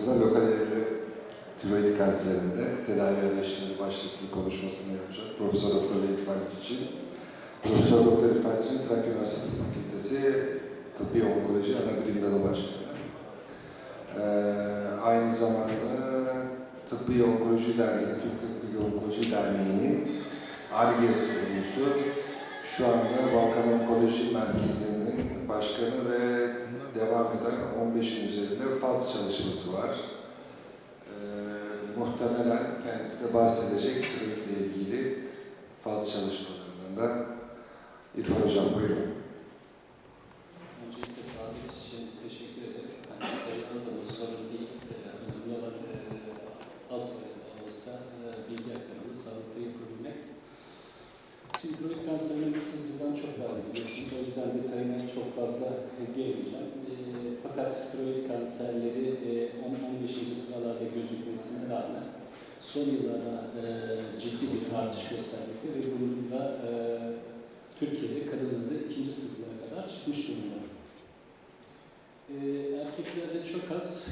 Başkanımızla lokal evre tiroid kanserinde tedavi arayışları başlıklı konuşmasını yapacak. Profesör Doktor İrfan için. Profesör Doktor İrfan için Trakya Üniversitesi Fakültesi Tıbbi Onkoloji Ana Bilim Dalı Başkanı. Ee, aynı zamanda Tıbbi Onkoloji Derneği, Türk Tıbbi Onkoloji Derneği'nin ARGE sorumlusu. Şu anda Balkan Onkoloji Merkezi'nin başkanı ve devam eden 15'in üzerinde faz çalışması var. Ee, muhtemelen kendisi de bahsedecek tiroidle ilgili faz çalışmalarından da. İrfan Hocam buyurun. Öncelikle davet için teşekkür ederim. Yani sayıdan zaman sorun değil. Ee, Önemli olan e, az sayıda olsa e, bilgi aktarımı sağlıklı yapabilmek. Şimdi tiroid kanserini siz bizden çok daha iyi biliyorsunuz. O yüzden detayına çok fazla girmeyeceğim. E, fakat tiroid kanserleri e, 10-15. sıralarda gözükmesine rağmen son yıllarda e, ciddi bir artış göstermekte ve bunun da e, Türkiye'de kadınlarda ikinci sınıflara kadar çıkmış durumda. Ee, erkeklerde çok az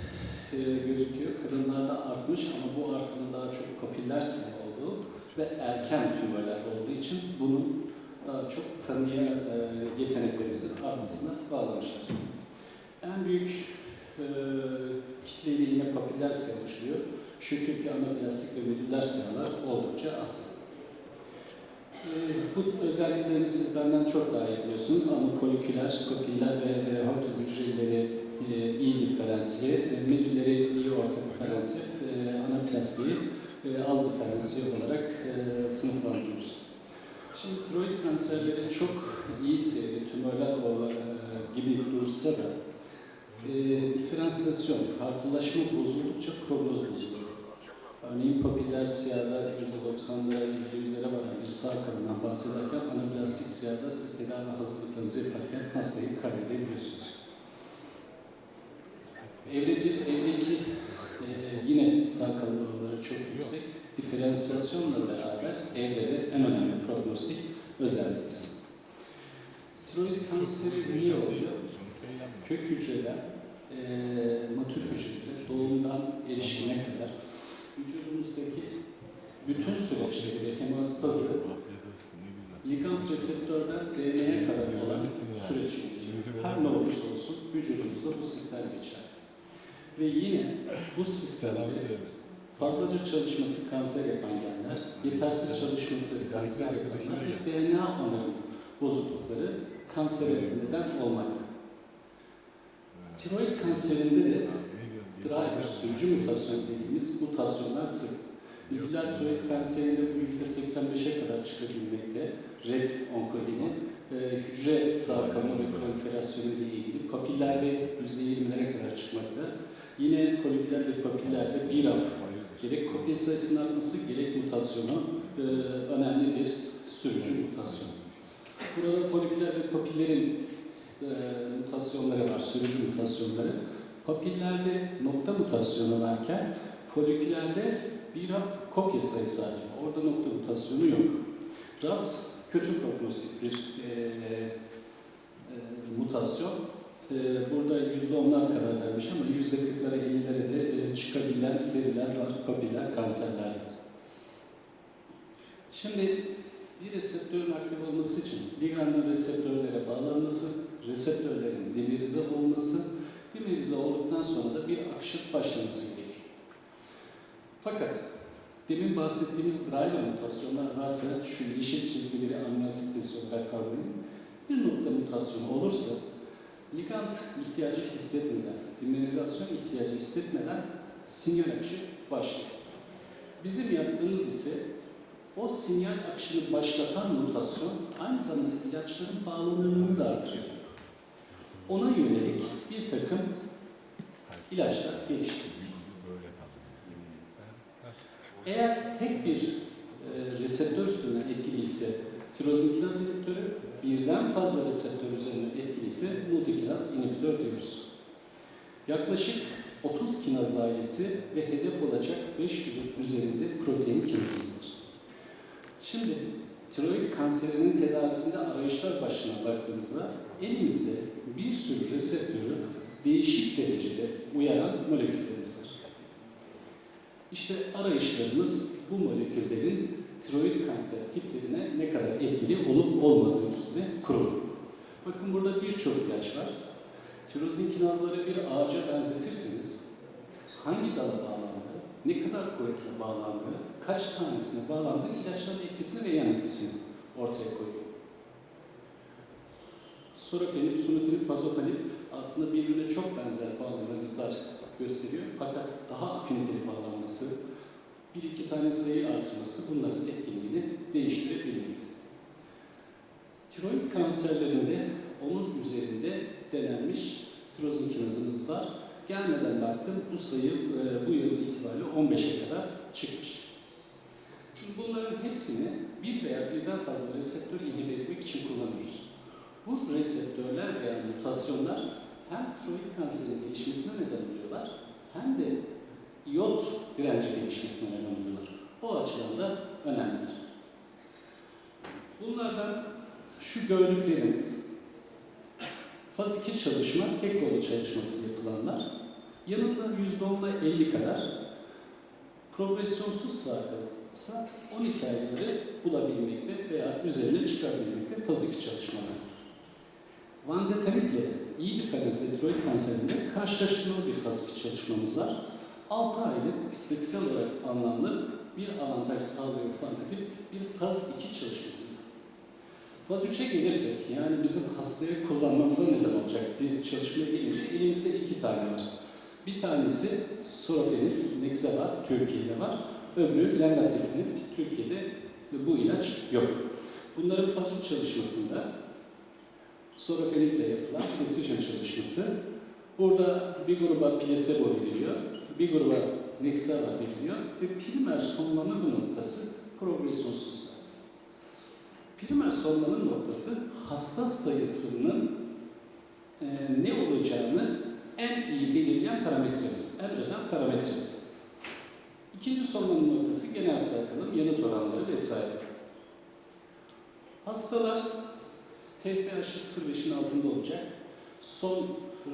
e, gözüküyor, kadınlarda artmış ama bu artının daha çok papiller sinir olduğu ve erken tümörler olduğu için bunun daha çok tanıya e, yeteneklerimizin artmasına bağlamışlar. En büyük e, kitleyle yine papiller siyah oluşturuyor. Şükür ki anaplastik ve medüller siyahlar oldukça az. Ee, Bu özelliklerini siz benden çok daha iyi biliyorsunuz ama foliküler, papiller ve e, hortu hücreleri e, iyi diferansiyeli, e, medülleri iyi orta diferansiyel, e, anaplastiği e, az diferansiyel olarak e, sınıflandırıyoruz. Şimdi tiroid kanserleri çok iyi seyirli tümörler e, gibi dursa da e, diferansiyasyon, farklılaşma bozuldukça prognoz bozuluyor. Örneğin papiller siyahda %90'lara, %100'lere varan bir sağ kanından bahsederken anaplastik siyahda siz tedavi hazırlıklarınızı yaparken hastayı kaybedebiliyorsunuz. Evre 1, evre 2 e, yine sağ kanın çok yüksek. Diferansiyasyonla beraber evrede en önemli prognostik özelliğimiz. Tiroid kanseri niye oluyor? Kök hücreler, e, matür hücreler doğumdan erişime kadar vücudumuzdaki bütün süreçleri, hemostazı, ligand reseptörden DNA'ya kadar olan süreç. Her ne olursa olsun vücudumuzda bu sistem geçer. Ve yine bu sistemde fazlaca çalışması kanser yapan genler, yetersiz çalışması kanser yapanlar ve DNA onarım bozuklukları kansere neden olmakta. Tiroid kanserinde de driver, sürücü mutasyon dediğimiz mutasyonlar sık. Nükleer tiroid kanserinde bu %85'e kadar çıkabilmekte. RET onkolini, e, hücre sarkama ve proliferasyonu ile ilgili papillerde %20'lere kadar çıkmakta. Yine foliküler ve papillerde BRAF, gerek kopya sayısının artması, gerek mutasyonu e, önemli bir sürücü mutasyon. Burada foliküler ve papillerin e, mutasyonları var, sürücü mutasyonları. Papillerde nokta mutasyonu varken folikülerde bir raf kopya sayısı var. Orada nokta mutasyonu yok. RAS kötü prognostik bir e, e, mutasyon. E, burada yüzde onlar kadar vermiş ama yüzde kırklara, ellilere de e, çıkabilen seriler var, kanserlerde. Şimdi bir reseptörün aktif olması için ligandın reseptörlere bağlanması, reseptörlerin dimerize olması, dimerize olduktan sonra da bir akışık başlaması gerekiyor. Fakat demin bahsettiğimiz driver mutasyonlar varsa şu yeşil çizgileri amino asit olarak kavrayın. Bir nokta mutasyonu olursa ligand ihtiyacı hissetmeden, dimerizasyon ihtiyacı hissetmeden sinyal akışı başlıyor. Bizim yaptığımız ise o sinyal akışını başlatan mutasyon aynı zamanda ilaçların bağlanımını da artırıyor. Ona yönelik bir takım ilaçlar geliştiriyor. Eğer tek bir e, reseptör üstüne etkili ise tirozin kinaz inhibitörü, birden fazla reseptör üzerine etkili ise multikinaz inhibitör diyoruz. Yaklaşık 30 kinaz ailesi ve hedef olacak 500'ün üzerinde protein kinezizdir. Şimdi tiroid kanserinin tedavisinde arayışlar başına baktığımızda elimizde bir sürü reseptörü değişik derecede uyaran moleküllerimiz var. İşte arayışlarımız bu moleküllerin tiroid kanser tiplerine ne kadar etkili olup olmadığı üstüne kurulu. Bakın burada birçok ilaç var. Tirozin kinazları bir ağaca benzetirseniz hangi dala bağlandığı, ne kadar kuvvetli bağlandığı, kaç tanesine bağlandığı ilaçların etkisini ve yan etkisini ortaya koyuyor. Sorafenib, sunitinib, pazopanib aslında birbirine çok benzer bağlanırlıklar gösteriyor. Fakat daha afiniteli bağlanması, bir iki tane sayı artırması bunların etkinliğini değiştirebilmekte. Tiroid kanserlerinde onun üzerinde denenmiş tirozin kinazımız var. Gelmeden baktım bu sayı e, bu yıl itibariyle 15'e kadar çıkmış. Şimdi bunların hepsini bir veya birden fazla reseptör inhibe etmek için kullanıyoruz. Bu reseptörler veya mutasyonlar hem tiroid kanserinin gelişmesine neden oluyorlar hem de iot direnci gelişmesine neden oluyorlar. O açıdan da önemlidir. Bunlardan şu gördükleriniz faz 2 çalışma, tek kolu çalışması yapılanlar. Yanıtlar %10 ile 50 kadar. Progresyonsuz sağlıksa 12 ayları bulabilmekte veya üzerine çıkabilmekte faz 2 çalışmalar. Vandetanib ile iyi diferansiyel tiroid kanserinde karşılaştırmalı bir faz 2 çalışmamız var. 6 aylık istatistiksel olarak anlamlı bir avantaj sağlıyor fantatif bir faz 2 çalışması. Faz 3'e gelirsek, yani bizim hastaya kullanmamıza neden olacak bir çalışmaya gelince elimizde iki tane var. Bir tanesi sorafenib, Nexava, Türkiye'de var. Öbürü lenvatinib, Türkiye'de bu ilaç yok. Bunların faz 3 çalışmasında sorafenib ile yapılan precision çalışması. Burada bir gruba placebo veriliyor, bir gruba Nexava veriliyor ve primer sonlanma noktası progresyonsuz Primer sormanın noktası hasta sayısının e, ne olacağını en iyi belirleyen parametremiz, en özel parametremiz. İkinci sormanın noktası genel sarkılım, yanıt oranları vesaire. Hastalar TSH'ı 0.5'in altında olacak. Son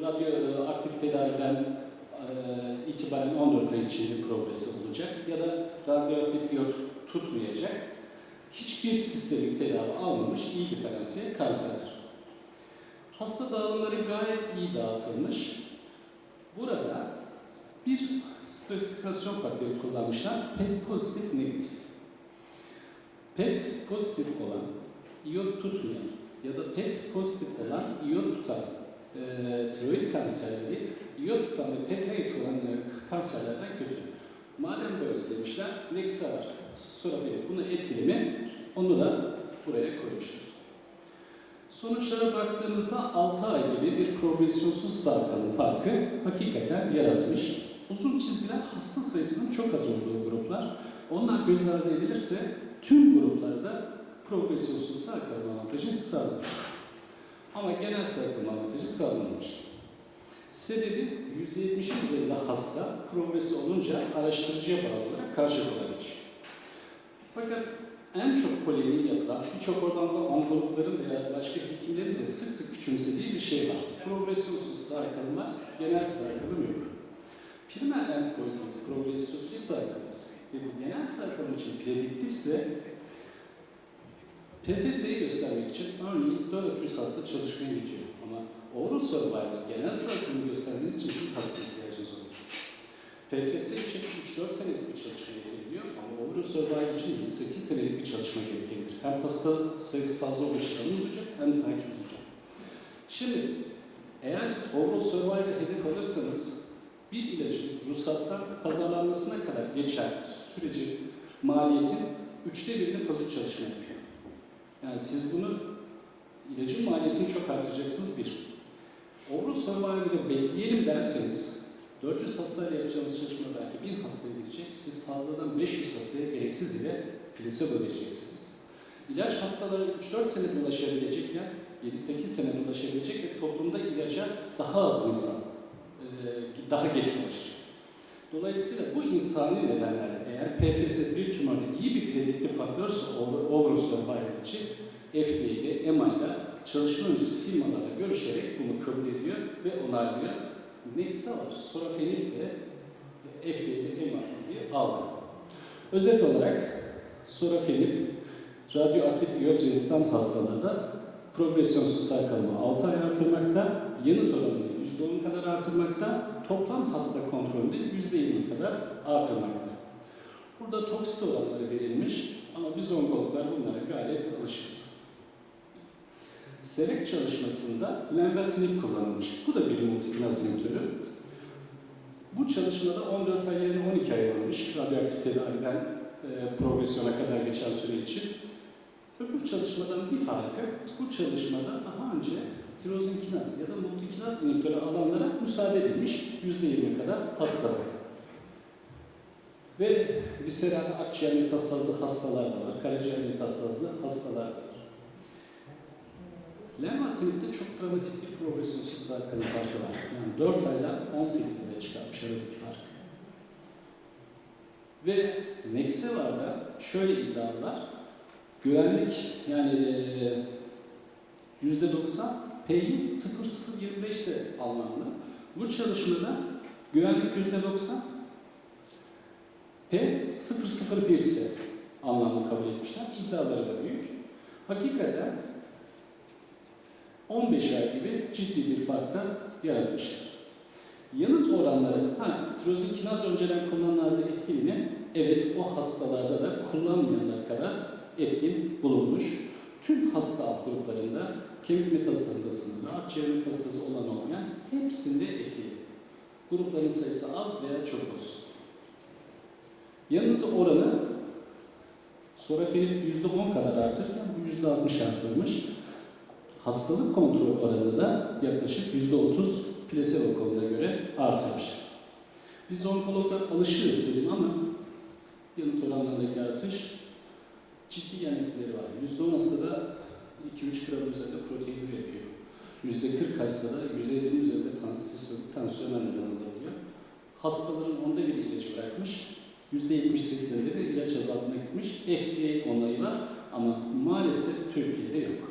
radyoaktif tedaviden e, itibaren 14 ay içinde progresi olacak ya da radyoaktif iyot tutmayacak hiçbir sistemik tedavi almamış iyi diferansiyel kanserler. Hasta dağılımları gayet iyi dağıtılmış. Burada bir stratifikasyon faktörü kullanmışlar. PET pozitif negatif. PET pozitif olan, iyon tutmayan ya da PET pozitif olan, iyon tutan e, tiroid kanserleri, iyon tutan ve PET negatif olan e, kanserlerden kötü. Madem böyle demişler, Nexa var. Sonra bunu etkileme onu da buraya koymuşlar. Sonuçlara baktığımızda 6 ay gibi bir progresyonsuz sarkalım farkı hakikaten yaratmış. Uzun çizgiler hasta sayısının çok az olduğu gruplar. Onlar göz ardı edilirse tüm gruplarda progresyonsuz sarkalım avantajı sağlanır. Ama genel sarkalım avantajı sağlanmış. Sebebi %70'in üzerinde hasta progresi olunca araştırıcıya bağlı olarak karşı kolaymış. Fakat en çok polemiği yapılan, birçok oradan da onkologların veya başka hekimlerin de sık sık küçümsediği bir şey var. Progresyonsuz sarkılım var, genel sarkılım yok. Primer endpointimiz progresyonsuz sarkılımız ve bu genel sarkılım için prediktifse PFS'yi göstermek için örneğin 400 hasta çalışmaya gidiyor. Ama oral survival genel sarkılımı gösterdiğiniz için bir hasta ihtiyacınız olur. PFS için 3-4 senelik bir çalışma gerekebiliyor ama overall survival için 8 senelik bir çalışma gerekebilir. Hem hasta sayısı fazla olduğu uzayacak hem takip uzayacak. Şimdi eğer siz overall survival hedef alırsanız bir ilacın ruhsattan pazarlanmasına kadar geçen süreci maliyetin üçte birini fazla çalışma yapıyor. Yani siz bunu ilacın maliyetini çok artıracaksınız bir. Overall survival'ı bekleyelim derseniz 400 hastayla yapacağınız çalışma belki 1000 hastaya gidecek. Siz fazladan 500 hastaya gereksiz ile placebo vereceksiniz. İlaç hastalara 3-4 senede ulaşabilecek yer 7-8 senede ulaşabilecek ve toplumda ilaca daha az insan daha geç ulaşacak. Dolayısıyla bu insani nedenlerle eğer PFS bir tümörde iyi bir prediktif faktörse overall survival için FDA'de, EMA'da çalışma öncesi firmalarla görüşerek bunu kabul ediyor ve onaylıyor. Nexa var, sorafenib de FDA'li MRP'yi aldı. Özet olarak sorafenib radyoaktif iyot rezistan hastalarda progresyonsuz sarkılma 6 ay artırmakta, yanıt oranını %10 kadar artırmakta, toplam hasta kontrolünde %20 kadar artırmakta. Burada toksite oranları verilmiş ama biz onkologlar bunlara gayet alışırız. Selek çalışmasında lenvatinib kullanılmış. Bu da bir multikinaz inhibitörü. Bu çalışmada 14 ay yerine 12 ay alınmış radyoaktif tedaviden e, progresyona kadar geçen süre için. Öbür çalışmadan bir farkı, bu çalışmada daha önce tirozinkinaz ya da multikinaz inhibitörü alanlara müsaade edilmiş %20 kadar hasta var. Ve visceral akciğer metastazlı hastalar da var, karaciğer metastazlı hastalar da var. Lenvatinib'de çok dramatik bir progresyonsuz sarkını farkı var. Yani 4 aydan 18 aya çıkarmış aradaki fark. Ve Nexevar'da şöyle iddialar, güvenlik yani eee, %90 P'yi 0025 ise anlamlı. Bu çalışmada güvenlik %90 P 001 ise anlamlı kabul etmişler. İddiaları da büyük. Hakikaten 15 ay gibi ciddi bir fark da yaratmışlar. Yanıt oranları, ha, tirozinkinaz önceden kullanılanlarda etkili mi? Evet, o hastalarda da kullanmayanlar kadar etkin bulunmuş. Tüm hasta gruplarında kemik metastazında, akciğer metastazı olan olmayan hepsinde etkili. Grupların sayısı az veya çok olsun. Yanıt oranı sorafenib %10 kadar artırırken bu %60 artırmış. Hastalık kontrol oranı da yaklaşık %30 plasebo koluna göre artırmış. Biz onkologlar alışırız dedim ama yanıt oranlarındaki artış ciddi yan etkileri var. %10 hastada 2-3 gram üzerinde protein üretiyor. %40 hastada 150'nin üzerinde tan- sistolik tansiyona neden olabiliyor. Hastaların onda bir ilacı bırakmış. %70-80'de de ilaç azaltına gitmiş. FDA onayı var ama maalesef Türkiye'de yok.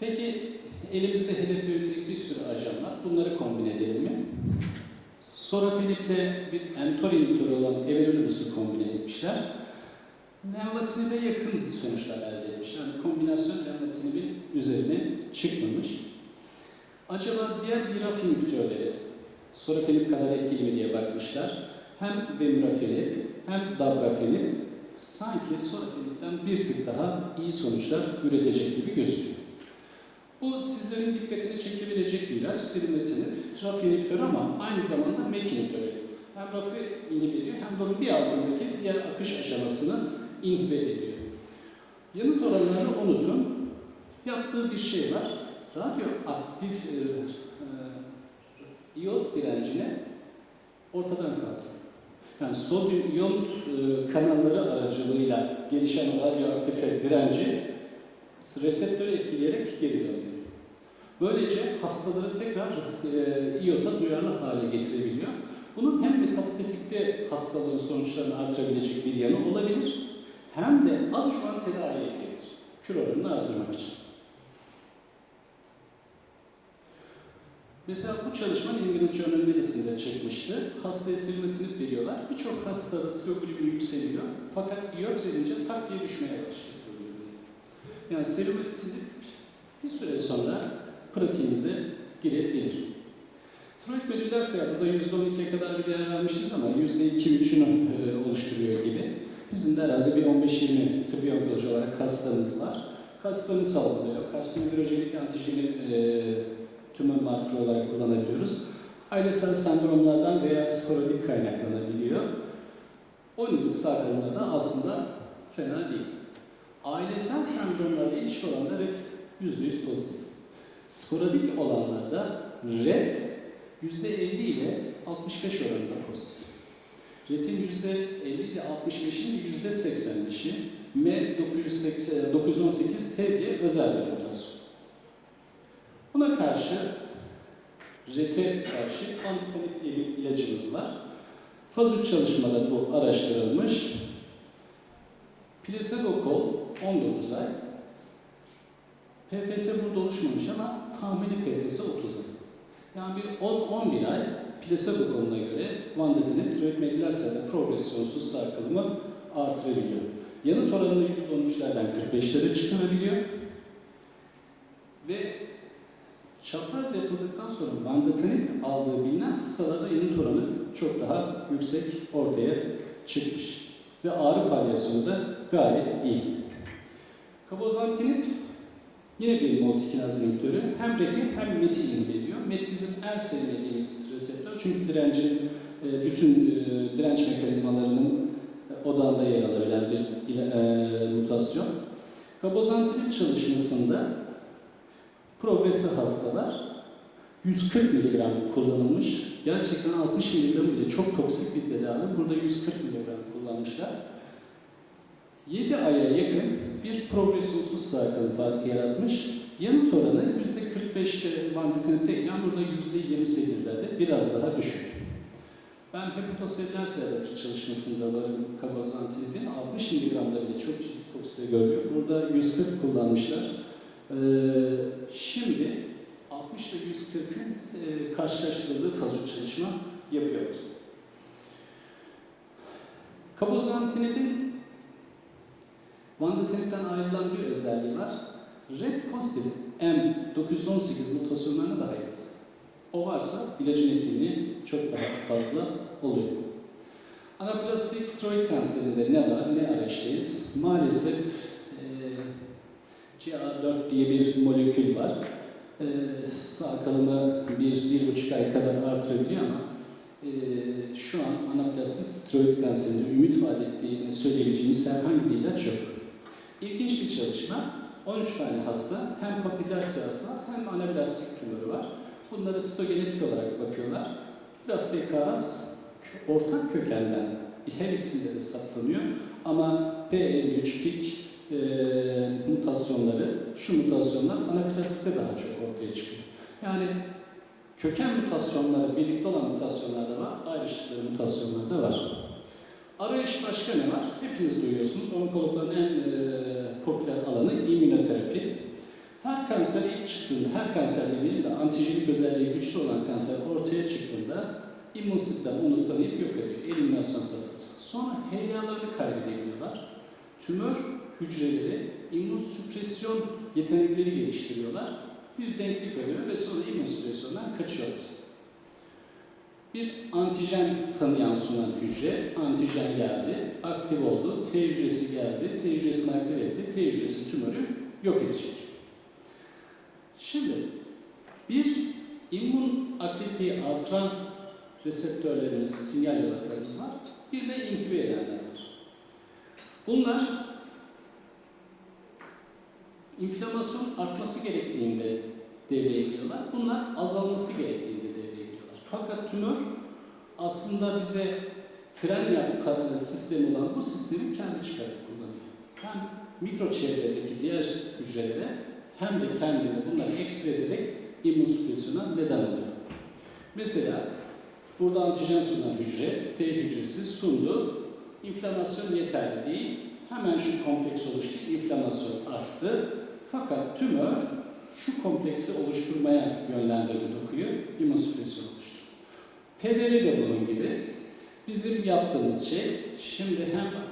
Peki elimizde hedefe yönelik bir sürü ajan var. Bunları kombin edelim mi? Sorafenib'le bir mTOR inhibitörü olan everolimus'u kombine etmişler. Lenvatinib'e yakın sonuçlar elde etmiş. Yani kombinasyon lenvatinib'in üzerine çıkmamış. Acaba diğer BRAF inhibitörleri sorafenib kadar etkili mi diye bakmışlar. Hem vemurafenib hem dabrafenib sanki sorafenib'den bir tık daha iyi sonuçlar üretecek gibi gözüküyor. Bu sizlerin dikkatini çekebilecek bir ilaç, sirimetinib, RAF inhibitörü ama aynı zamanda MEK inhibitörü. Hem RAF'ı inhibe ediyor hem de onun bir altındaki diğer akış aşamasını inhibe ediyor. Yanıt oranlarını unutun. Yaptığı bir şey var. Radyoaktif e, e, iyot direncini ortadan kaldırıyor. Yani sodyum iyot e, kanalları aracılığıyla gelişen radyoaktif direnci reseptörü etkileyerek geri dönüyor. Böylece hastaları tekrar e, iyota duyarlı hale getirebiliyor. Bunun hem metastatikte hastalığın sonuçlarını artırabilecek bir yanı olabilir, hem de adjuvant tedaviye gelir. Kür oranını artırmak için. Mesela bu çalışma England Journal Medicine'de çıkmıştı. Hastaya selimetinib veriyorlar. Birçok hastada tiroglobulin yükseliyor. Fakat iyot verince tak diye düşmeye başlıyor. Yani selimetinib bir süre sonra pratiğimize girebilir. Tiroid medüller sayarında %12'ye kadar bir değer vermişiz ama %2-3'ünü e, oluşturuyor gibi. Bizim de herhalde bir 15-20 tıbbi onkoloji olarak hastamız var. Hastanı sallıyor. Karsinoglojenik antijeni e, tümör markörü olarak kullanabiliyoruz. Ailesel sendromlardan veya sporadik kaynaklanabiliyor. 10 yıllık sarkılma da aslında fena değil. Ailesel sendromlarla ilişki olanlar red %100 pozitif. Sporadik olanlarda red %50 ile 65 oranında pozitif. RET'in %50 ile 65'in %85'i M980, 918T diye özel bir mutasyon. Buna karşı RET'e karşı antitenik diye bir ilacımız var. Faz 3 çalışmada bu araştırılmış. Plasebo kol 19 ay, PFS burada oluşmamış ama tahmini PFS 30 ay. Yani bir 10-11 ay plasebo konuna göre vandatinib tiroid medülersel'de progresyonsuz sarkılımı artırabiliyor. Yanıt oranını %13'lerden 45'lere çıkarabiliyor. Ve çapraz yapıldıktan sonra vandatinib aldığı bilinen hastalarda yanıt oranı çok daha yüksek ortaya çıkmış. Ve ağrı palyasyonu da gayet iyi. Kabozantinib yine bir multikinaz inhibitörü. Hem retin hem metil inhibitörü. Met bizim en sevmediğimiz reseptör. Çünkü direncin e, bütün e, direnç mekanizmalarının e, odağında yer alabilen bir mutasyon. Kabozantinib çalışmasında progresif hastalar 140 mg kullanılmış. Gerçekten 60 mg bile çok toksik bir tedavi. Burada 140 mg kullanmışlar. 7 aya yakın bir progresyonsuz sarkıntı farkı yaratmış. Yanıt oranı %45'te vanditinibdeyken burada %28'lerde biraz daha düşük. Ben hepatoselüler seyredaki çalışmasında varım kabazantinibin 60 mg'da bile çok ciddi toksite görüyor. Burada 140 kullanmışlar. Ee, şimdi 60 ile 140'ın e, karşılaştırıldığı fazul çalışma yapıyorlar. Kabozantinibin Vandatinib'den ayrılan bir özelliği var. Red pozitif M918 mutasyonlarına da ayrılır. O varsa ilacın etkinliği çok daha fazla oluyor. Anaplastik tiroid kanserinde ne var, ne araçtayız? Maalesef e, CA4 diye bir molekül var. E, sağ kalımı bir, bir buçuk ay kadar artırabiliyor ama e, şu an anaplastik tiroid kanserinde ümit vaat ettiğini söyleyebileceğimiz herhangi bir ilaç yok. İlginç bir çalışma. 13 tane hasta hem papiller sırası var hem anaplastik tümörü var. Bunları sitogenetik olarak bakıyorlar. Bir karas ortak kökenden her ikisinde de saptanıyor. Ama P53 pik e, mutasyonları, şu mutasyonlar anaplastikte daha çok ortaya çıkıyor. Yani köken mutasyonları, birlikte olan mutasyonlar da var, ayrıştıkları mutasyonlar da var. Arayış başka ne var? Hepiniz duyuyorsunuz. Onkologların en e, popüler alanı immünoterapi. Her kanser ilk çıktığında, her kanser dediğim de antijenik özelliği güçlü olan kanser ortaya çıktığında immün sistem onu tanıyıp yok ediyor. Eliminasyon safhası. Sonra HLA'larını kaybedebiliyorlar. Tümör hücreleri immün süpresyon yetenekleri geliştiriyorlar. Bir denklik oluyor ve sonra immün süpresyondan kaçıyorlar. Bir antijen tanıyan sunan hücre, antijen geldi, aktif oldu, T hücresi geldi, T hücresini aktif etti, T hücresi tümörü yok edecek. Şimdi bir immün aktiviteyi artıran reseptörlerimiz, sinyal yolaklarımız var. Bir de inhibe edenler var. Bunlar inflamasyon artması gerektiğinde devreye giriyorlar. Bunlar azalması gerektiğinde. Fakat tümör aslında bize fren yapma sistemi olan bu sistemi kendi çıkarıp kullanıyor. Hem mikro çevredeki diğer hücrelere hem de kendine bunları ekspre ederek immünsüpresyona neden oluyor. Mesela burada antijen sunan hücre, T hücresi sundu, inflamasyon yeterli değil, hemen şu kompleks oluştu, inflamasyon arttı. Fakat tümör şu kompleksi oluşturmaya yönlendirdi dokuyu, immünsüpresyon PDL de bunun gibi. Bizim yaptığımız şey, şimdi hem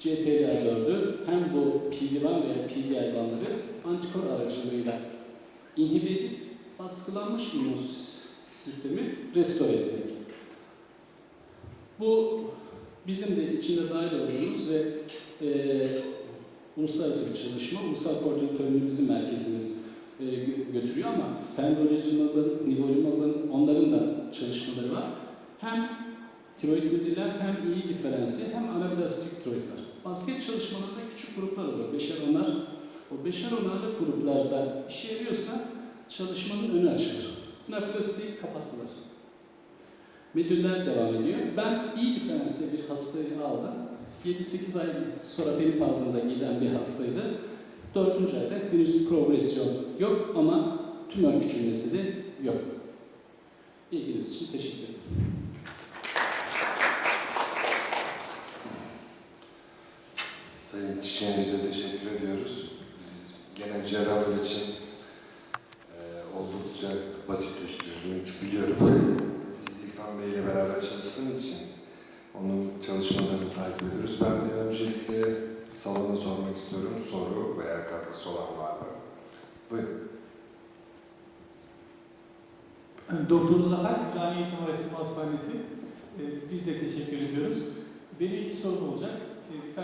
CTLA4'ü hem bu PD-1 veya PD-L1'ları antikor aracılığıyla inhibe baskılanmış immün sistemi restore etmek. Bu bizim de içinde dahil olduğumuz ve e, uluslararası bir çalışma. Ulusal koordinatörünü bizim merkezimiz e, gö- götürüyor ama pembrolizumabın, nivolumabın onların da çalışmaları var. Hem tiroid nodüler hem iyi diferansiye hem anablastik tiroid var. Basket çalışmalarında küçük gruplar olur. Beşer onar. O beşer onarlı gruplarda işe yarıyorsa çalışmanın önü açılır. Anaplastiği kapattılar. Medüller devam ediyor. Ben iyi diferansiye bir hastayı aldım. 7-8 ay sonra benim aldığımda giden bir hastaydı. 4. ayda henüz progresyon yok ama tümör küçülmesi de yok. İlginiz için teşekkür ederim. Sayın kişiye bize teşekkür ediyoruz. Biz genel cerrahlar için e, oldukça basitleştirdiğini biliyorum. Biz İrfan Bey ile beraber çalıştığımız için onun çalışmalarını takip ediyoruz. Ben de öncelikle salona sormak istiyorum soru veya katkısı olan var mı? Buyurun. Doktor Zafer, Ülani Eğitim Araştırma Hastanesi. Ee, Biz de teşekkür ediyoruz. Benim iki sorum olacak. Ee, Bir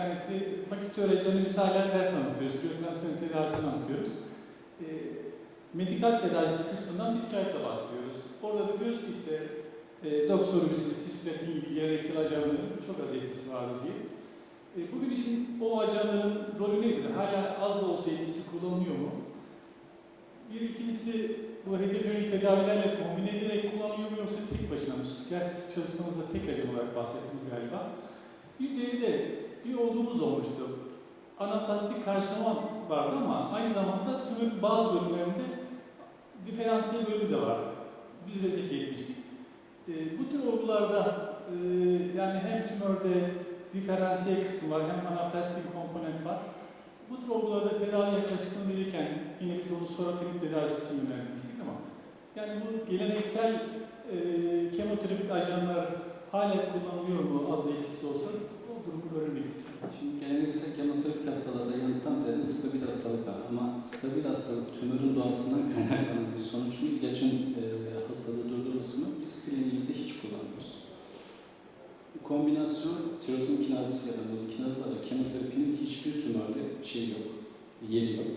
fakülte öğrencilerine ders anlatıyoruz. Tiroid kanserinin tedavisini anlatıyoruz. Ee, Medikal tedavisi kısmından biz kayıtla bahsediyoruz. Orada da diyoruz ki işte e, doksorubisinin, cisplatin gibi geleneksel ajanların çok az etkisi vardı diye. E, Bugün için o ajanların rolü nedir? Hala az da olsa etkisi kullanılıyor mu? Bir ikincisi bu hedef yönelik tedavilerle kombine ederek kullanılıyor mu yoksa tek başına mı? Gerçi siz tek ajan olarak bahsettiniz galiba. Bir de bir olduğumuz olmuştu. Anaplastik karsinoma vardı ama aynı zamanda tümörün bazı bölümlerinde diferansiyel bölümü de vardı. Biz rezeki etmiştik. E, bu tür olgularda e, yani hem tümörde diferansiyel kısım var hem anaplastik komponent var. Bu tür olgularda tedavi yaklaşımını verirken yine biz de onu sorafenib tedavisi için yönelmiştik ama yani bu geleneksel e, kemoterapik ajanlar hala kullanılıyor mu az etkisi olsa o durumu öğrenmek istiyorum. Şimdi geleneksel kemoterapik hastalarda yanıttan ziyade stabil hastalık var. Ama stabil hastalık tümörün doğasından kaynaklanan bir sonuç mu? İlacın e, hastalığı durdurması mı? Biz kliniğimizde hiç kullanmıyoruz. Kombinasyon tirozin kinazı ya da nodikinazlarla kemoterapinin hiçbir tümörde şey yok, yeri yok.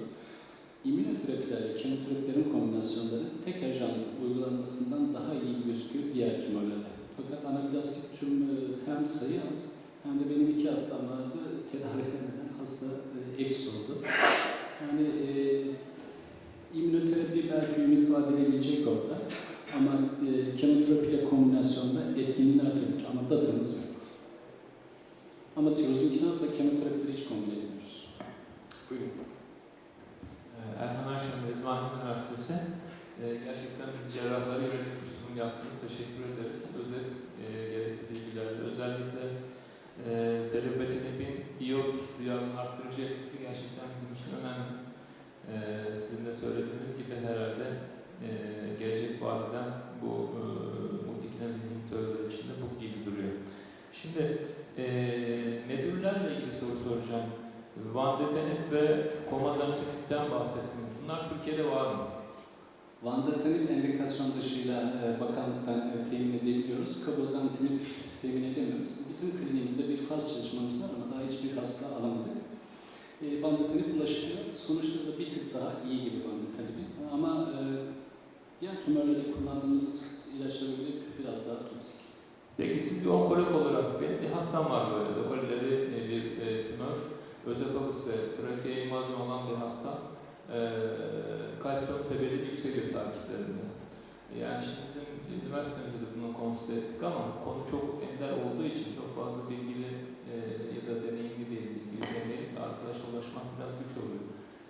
İmmünoterapilerle kemoterapilerin kombinasyonları tek ajan uygulanmasından daha iyi gözüküyor diğer tümörlerde. Fakat anaplastik tümör hem sayı az hem de benim iki hastam vardı tedavi edemeden hasta e, eks oldu. Yani e, immünoterapi belki ümit vaat edebilecek orada ama e, kemoterapiyle kombinasyonda etkinliğini artırır ama datamız yok. Ama tirozinkinazla kemoterapileri hiç kombine edemiyoruz. Buyurun. Ee, Erhan Ayşen Eczane Üniversitesi. Ee, Gerçekten biz cerrahlara yönelik bir sunum yaptınız. Teşekkür ederiz. Özet e, gerekli bilgilerle. Özellikle e, serobetinibin iot duyarlılığını arttırıcı etkisi gerçekten bizim için önemli. E, sizin de söylediğiniz gibi herhalde e, gelecek vadeden bu e, multikinaz inhibitörler içinde bu gibi duruyor. Şimdi e, medüllerle ilgili soru soracağım. Vandetanib ve komazantinib'den bahsettiniz. Bunlar Türkiye'de var mı? Vandatanib endikasyon dışıyla e, bakanlıktan e, temin edebiliyoruz. Kabozantinib temin edemiyoruz. Bizim kliniğimizde bir faz çalışmamız var ama daha hiçbir hasta alamadık. E, Vandatanib ulaşılıyor. Sonuçları da bir tık daha iyi gibi vandatanibin. Ama e, diğer tümörlerde kullandığımız ilaçlara göre biraz daha toksik. Peki siz bir onkolog olarak, benim bir hastam var böyle, lokalleri e, bir e, tümör, özofagus ve trakea invazyon olan bir hasta. E, kalsiyum seviyeli yükseliyor takiplerinde. Yani şimdi bizim üniversitemizde de bunu konstate ettik ama konu çok ender olduğu için çok fazla bilgili e, ya da deneyimli değil, bilgili deneyim arkadaş ulaşmak biraz güç oluyor.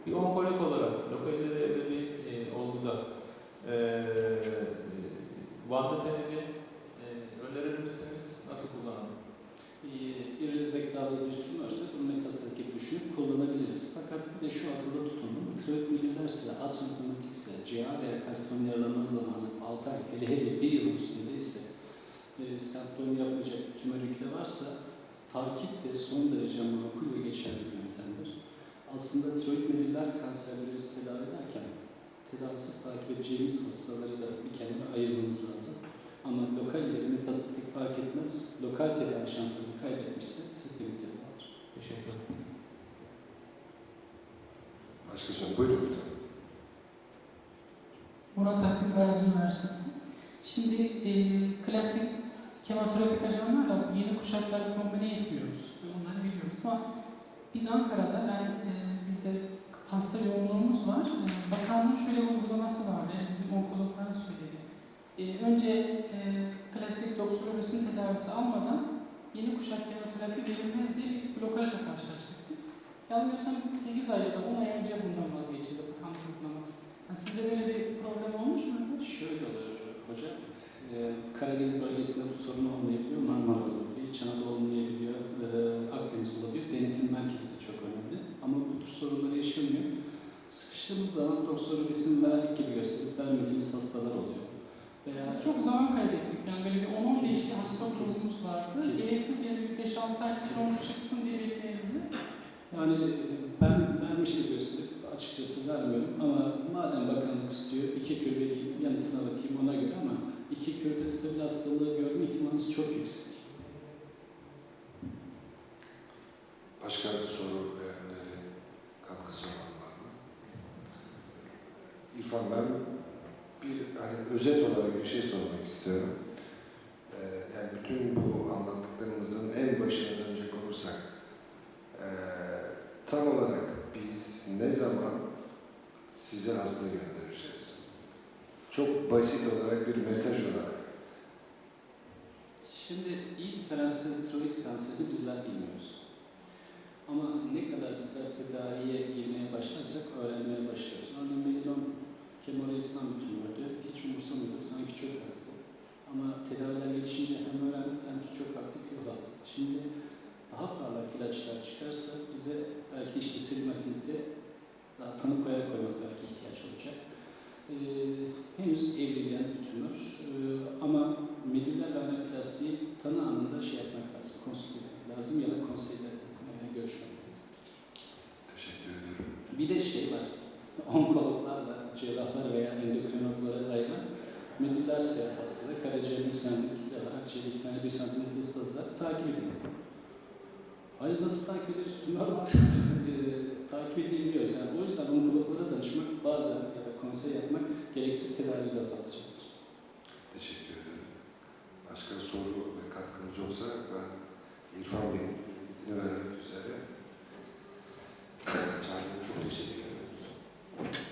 Bir onkolog olarak lokallerde bir e, olguda e, Vandatanib'i e, önerir misiniz? Nasıl kullanalım? İrrizektalı bir tümörse bunu metastatik gibi düşünüp kullanabiliriz. Fakat bir de şu akılda tutunun, tiroid midillerse, asymptomatikse, CA veya kaston yaralama zamanı 6 ay, hele hele 1 yıl üstünde ise e, semptom yapmayacak tümör yükle varsa takip de son derece makul ve geçerli bir yöntemdir. Aslında tiroid medüller kanserleri tedavi ederken tedavisiz takip edeceğimiz hastaları da bir kenara ayırmamız lazım. Ama lokalleri metastatik fark etmez. Lokal tedavi Teşekkür ederim. Başka soru. Buyurun lütfen. Murat Akın Gazi Üniversitesi. Şimdi e, klasik kemoterapik ajanlarla yeni kuşakları kombine etmiyoruz. Onları biliyoruz ama biz Ankara'da ben e, bizde hasta yoğunluğumuz var. E, bakanlığın şöyle uygulaması vardı. Yani bizim onkologlar söyledi. E, önce e, klasik doksorobüsün tedavisi almadan yeni kuşak kemoterapi verilmez diye bir blokajla karşılaştık biz. Yanılmıyorsam 8 ay ya da 10 ay önce bundan vazgeçildi bakanlık uygulaması. Yani sizde böyle bir problem olmuş mu? Şöyle olur hocam. e, Karadeniz bölgesinde bu sorun olmayabiliyor. Marmara olabiliyor. İç Anadolu olmayabiliyor. e, Akdeniz olabiliyor. Denetim merkezi de çok önemli. Ama bu tür sorunları yaşamıyor. Sıkıştığı çıktığımız zaman doktoru isim verdik gibi gösterip vermediğimiz hastalar oluyor. Biz çok zaman kaybettik. Yani böyle bir 10-15 Kesin, hasta grubumuz vardı. Gereksiz yere bir 5-6 ay sonuç çıksın diye bekleyebildi. Yani ben vermiş gibi gösterip açıkçası vermiyorum ama madem bakanlık istiyor iki vereyim yanıtına bakayım ona göre ama iki kürde stabil hastalığı görme ihtimaliniz çok yüksek. Başka bir soru ve öneri, katkısı olan var mı? İrfan ben bir hani özet olarak bir şey sormak istiyorum. Ee, yani bütün bu anlattıklarımızın en başına dönecek olursak ee, tam olarak biz ne zaman size hasta göndereceğiz? Çok basit olarak bir mesaj olarak. Şimdi iyi diferansiyel tiroid kanserini bizler bilmiyoruz. Ama ne kadar bizler tedaviye girmeye başlarsak öğrenmeye başlıyoruz. Örneğin melilom kemoreistan bir tümördü. Hiç umursamıyorduk. Sanki çok azdı. Ama tedaviler gelişince hem öğrendik hem de çok aktif yol aldık. Şimdi daha parlak ilaçlar çıkarsa bize belki işte silmatilde daha tanı koyar koymaz belki ihtiyaç olacak. Ee, henüz evrileyen bir tümör. Ee, ama medüller lamelloplastiği tanı anında şey yapmak lazım, konsül etmek lazım ya da konseyle e, görüşmek lazım. Teşekkür ediyorum. Bir de şey var, onkologlarla, cerrahlar veya endokrinologlara ayrılan medüller seyahat hastalığı, karaciğer yükselme kitle var, akciğer iki tane bir santimetre staz var, takip edin. Hayır nasıl takip ederiz? Tümör var. E, takip edilmiyoruz. Yani o yüzden onkologlara danışmak bazen ya da konsey yapmak gereksiz tedaviyi azaltacaktır. Teşekkür ederim. Başka soru ve katkınız yoksa ben İrfan Bey'in vermek üzere. Çağrı'ya çok teşekkür ederim. Thank you.